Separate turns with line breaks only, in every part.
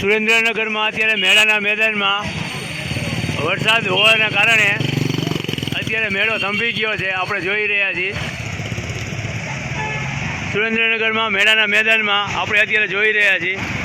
સુરેન્દ્રનગરમાં અત્યારે મેળાના મેદાનમાં વરસાદ હોવાના કારણે અત્યારે મેળો થંભી ગયો છે, આપણે જોઈ રહ્યા છીએ. સુરેન્દ્રનગરમાં મેળાના મેદાનમાં આપણે અત્યારે જોઈ રહ્યા છીએ.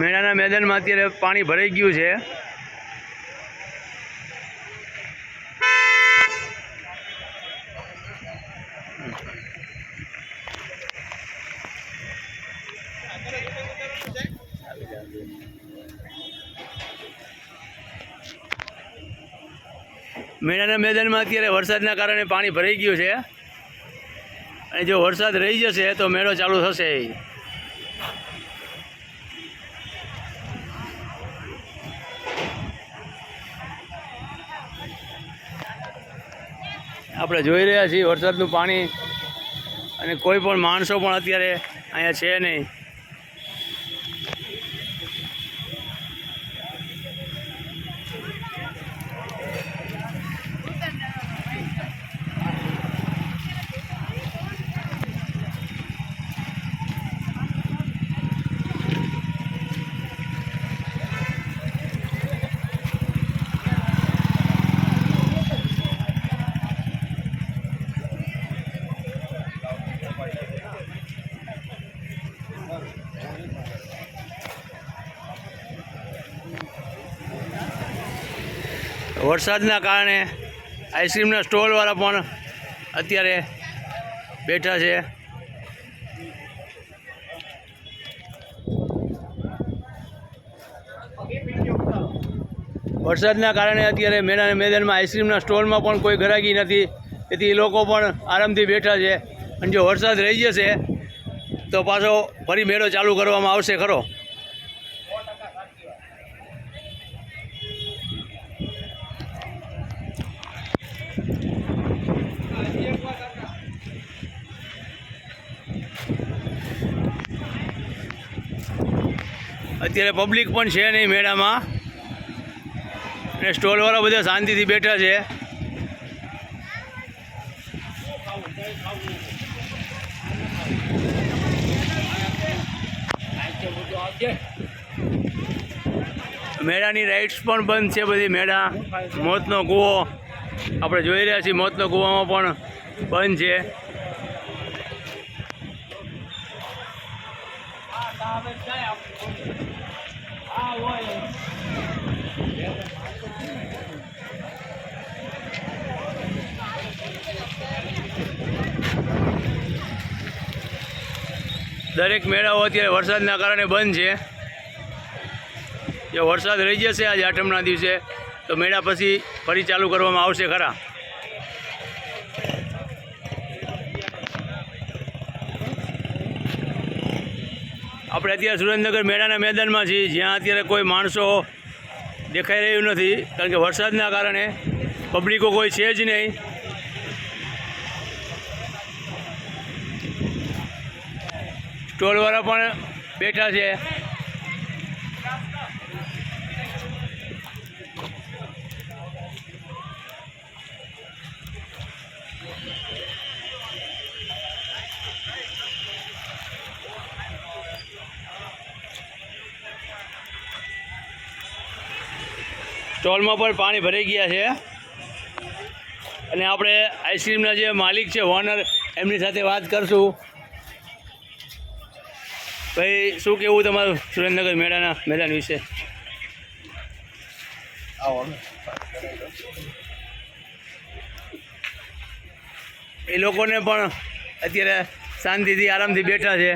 મેળાના મેદાનમાં અત્યારે પાણી ભરાઈ ગયું છે. મેળાના મેદાનમાં અત્યારે વરસાદના કારણે પાણી ભરાઈ ગયું છે. જો વરસાદ રહી જશે તો મેળો ચાલુ થશે. આપણે જોઈ રહ્યા છીએ વરસાદનું પાણી અને કોઈ પણ માણસો પણ અત્યારે અહીંયા છે નહીં. વરસાદના કારણે આઈસ્ક્રીમના સ્ટોલવાળા પણ અત્યારે બેઠા છે. વરસાદના કારણે અત્યારે મેળાના મેદાનમાં આઈસ્ક્રીમના સ્ટોલમાં પણ કોઈ ઘરાકી નથી. તેથી લોકો પણ આરામથી બેઠા છે. અને જો વરસાદ રહી જશે, તો પાછો ફરી મેળો ચાલુ કરવામાં આવશે ખરો. અત્યારે પબ્લિક પણ છે નહીં મેળામાં. અને સ્ટોલવાળા બધા શાંતિથી બેઠા છે. મેળાની રાઇડ્સ પણ બંધ છે બધી. મેળા મોતનો કૂવો. આપણે જોઈ રહ્યા છીએ મોતનો કૂવામાં પણ બંધ છે. દરેક મેળાઓ અત્યારે વરસાદના કારણે બંધ છે. જો વરસાદ રહી જશે આજે આઠમના દિવસે, તો મેળા પછી ફરી ચાલુ કરવામાં આવશે ખરા. આપણે અત્યારે સુરેન્દ્રનગર મેળાના મેદાનમાં છીએ, જ્યાં અત્યારે કોઈ માણસો દેખાઈ રહ્યું નથી, કારણ કે વરસાદના કારણે પબ્લિકો કોઈ છે જ નહીં. સ્ટોલવાળા પણ બેઠા છે. સ્ટોલમાં પણ પાણી ભરાઈ ગયા છે. અને આપણે આઈસ્ક્રીમના જે માલિક છે, ઓનર, એમની સાથે વાત કરશું. ભાઈ, શું કેવું તમારું સુરેન્દ્રનગર મેળાના, મેદાન વિશે? એ લોકોને પણ અત્યારે શાંતિથી, આરામથી બેઠા છે.